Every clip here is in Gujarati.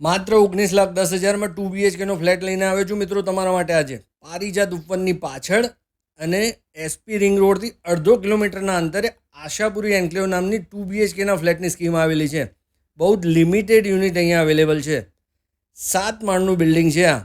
માત્ર ઓગણીસ લાખ દસ હજારમાં ટુ બીએચકેનો ફ્લેટ લઈને આવ્યો છું મિત્રો તમારા માટે આજે. પારિજાત ઉપવનની પાછળ અને એસપી રિંગ રોડથી અડધો કિલોમીટરના અંતરે આશાપુરી એન્કલેવ નામની ટુ બીએચકેના ફ્લેટની સ્કીમ આવેલી છે. બહુ જ લિમિટેડ યુનિટ અહીંયા અવેલેબલ છે. સાત માળનું બિલ્ડિંગ છે આ.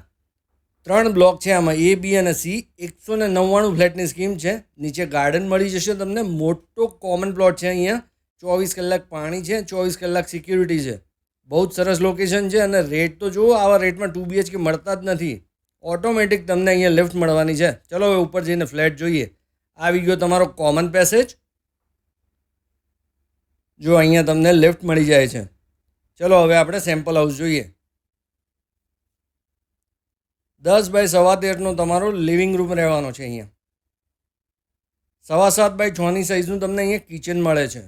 ત્રણ બ્લોક છે આમાં એ બી અને સી એકસો ને નવ્વાણું ફ્લેટની સ્કીમ છે. નીચે ગાર્ડન મળી જશે તમને. મોટો કોમન પ્લોટ છે અહીંયા. ચોવીસ કલાક પાણી છે, ચોવીસ કલાક સિક્યુરિટી છે. બહુ જ સરસ લોકેશન છે અને રેટ તો જુઓ, આવા રેટમાં ટુ બીએચકે મળતા જ નથી. ઓટોમેટિક તમને અહીંયા લિફ્ટ મળવાની છે. ચલો હવે ઉપર જઈને ફ્લેટ જોઈએ. આવી ગયો તમારો કોમન પેસેજ જો અહીંયા તમને લિફ્ટ મળી જાય છે. ચલો હવે આપણે સેમ્પલ હાઉસ જોઈએ. દસ બાય સવા તેરનો તમારો લિવિંગ રૂમ રહેવાનો છે અહીંયા. સવા સાત બાય છની સાઇઝનું તમને અહીંયા કિચન મળે છે.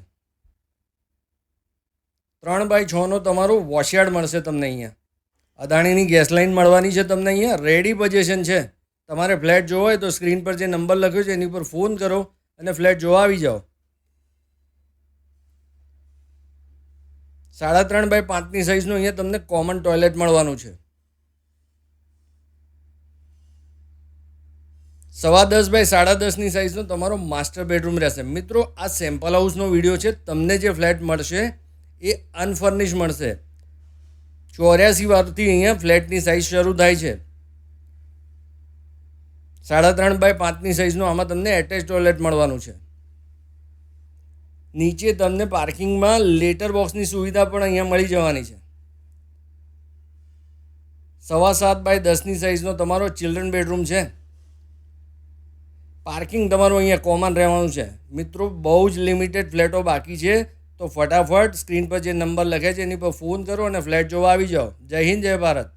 ત્રણ બાય છનો તમારો વોશયાર્ડ મળશે તમને અહીંયા. અદાણીની ગેસ લાઇન મળવાની છે તમને અહીંયા. રેડી પોઝિશન છે. તમારે ફ્લેટ જોવો હોય તો સ્ક્રીન પર જે નંબર લખ્યો છે એની પર ફોન કરો અને ફ્લેટ જોવા આવી જાઓ. સાડા ત્રણ બાય પાંચની સાઇઝનું અહીંયા તમને કોમન ટોયલેટ મળવાનું છે. સવા દસ બાય સાડા દસની સાઇઝનો તમારો માસ્ટર બેડરૂમ રહેશે. મિત્રો, આ સેમ્પલ હાઉસનો વીડિયો છે. તમને જે ફ્લેટ મળશે એ અનફર્નિશ મળશે. ચોર્યાસી વારથી અહીંયા ફ્લેટની સાઇઝ શરૂ થાય છે. સાડા ત્રણ બાય પાંચની સાઇઝનું આમાં તમને એટેચ ટોયલેટ મળવાનું છે. નીચે તમને પાર્કિંગમાં લેટર બોક્સની સુવિધા પણ અહીંયા મળી જવાની છે. સવા સાત બાય દસની સાઇઝનો તમારો ચિલ્ડ્રન બેડરૂમ છે. પાર્કિંગ તમારું અહીંયા કોમન રહેવાનું છે. મિત્રો, બહુ જ લિમિટેડ ફ્લેટો બાકી છે. તો ફટાફટ સ્ક્રીન પર જે નંબર લખે છે એની પર ફોન કરો અને ફ્લેટ જોવા આવી જાઓ. જય હિન્દ, જય ભારત.